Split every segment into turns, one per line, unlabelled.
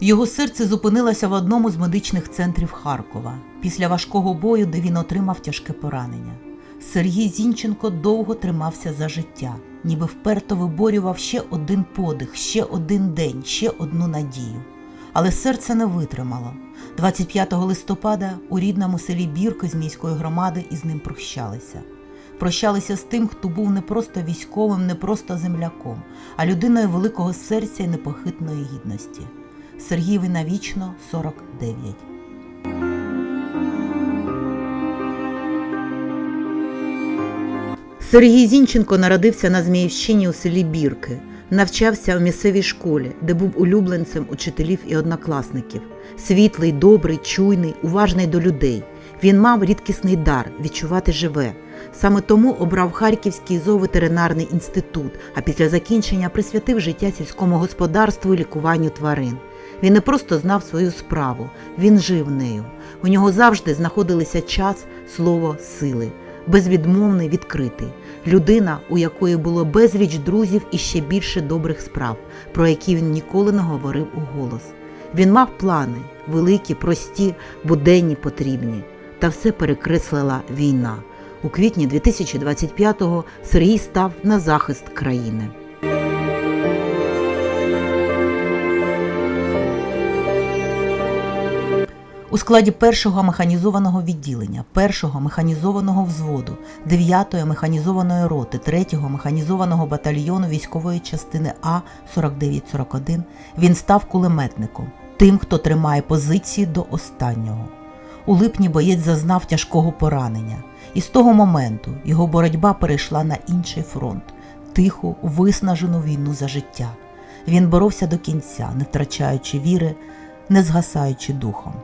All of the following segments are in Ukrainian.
Його серце зупинилося в одному з медичних центрів Харкова після важкого бою, де він отримав тяжке поранення. Сергій Зінченко довго тримався за життя, ніби вперто виборював ще один подих, ще один день, ще одну надію. Але серце не витримало. 25 листопада у рідному селі Бірки з міської громади із ним прощалися. Прощалися з тим, хто був не просто військовим, не просто земляком, а людиною великого серця і непохитної гідності. Сергієві навічно 49. Сергій Зінченко народився на Зміївщині у селі Бірки. Навчався в місцевій школі, де був улюбленцем учителів і однокласників. Світлий, добрий, чуйний, уважний до людей. Він мав рідкісний дар відчувати живе. Саме тому обрав Харківський зооветеринарний інститут, а після закінчення присвятив життя сільському господарству і лікуванню тварин. Він не просто знав свою справу, він жив нею. У нього завжди знаходилися час, слово, сили, безвідмовний, відкритий. Людина, у якої було безліч друзів і ще більше добрих справ, про які він ніколи не говорив у голос. Він мав плани, великі, прості, буденні, потрібні. Та все перекреслила війна. У квітні 2025-го Сергій став на захист країни. У складі першого механізованого відділення, першого механізованого взводу, 9-ї механізованої роти, 3-го механізованого батальйону військової частини А 4941 він став кулеметником, тим, хто тримає позиції до останнього. У липні боєць зазнав тяжкого поранення, і з того моменту його боротьба перейшла на інший фронт тиху, виснажену війну за життя. Він боровся до кінця, не втрачаючи віри, не згасаючи духом.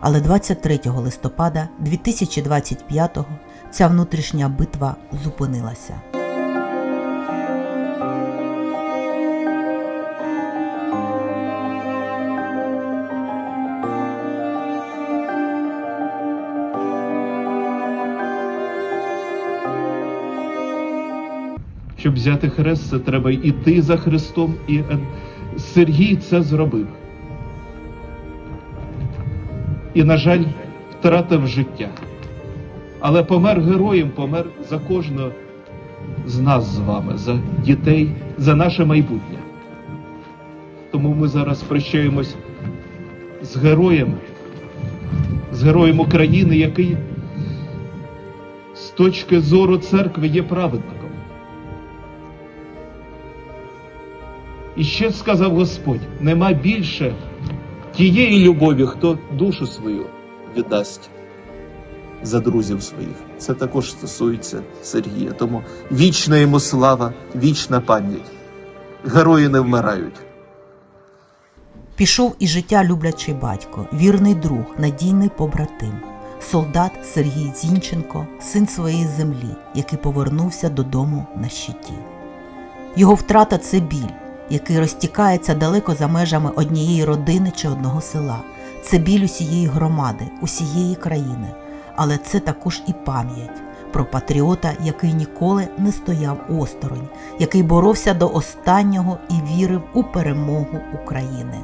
Але 23 листопада 2025-го ця внутрішня битва зупинилася.
Щоб взяти хрест, це треба йти за Христом, і е, Сергій це зробив. І, на жаль, втратив життя. Але помер героєм, помер за кожного з нас з вами, за дітей, за наше майбутнє. Тому ми зараз прощаємось з героєм, з героєм України, який з точки зору церкви є праведником. І ще сказав Господь: нема більше тієї любові, хто душу свою віддасть за друзів своїх. Це також стосується Сергія. Тому вічна йому слава, вічна пам'ять. Герої не вмирають.
Пішов і життя люблячий батько, вірний друг, надійний побратим, солдат Сергій Зінченко, син своєї землі, який повернувся додому на щиті. Його втрата це біль, який розтікається далеко за межами однієї родини чи одного села. Це біль усієї громади, усієї країни, але це також і пам'ять про патріота, який ніколи не стояв осторонь, який боровся до останнього і вірив у перемогу України.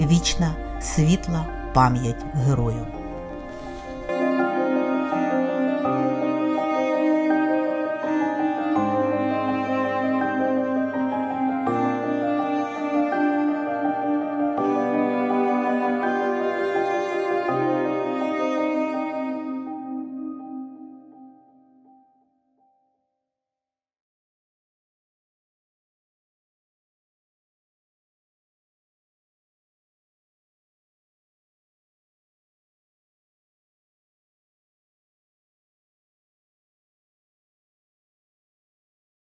Вічна світла пам'ять герою.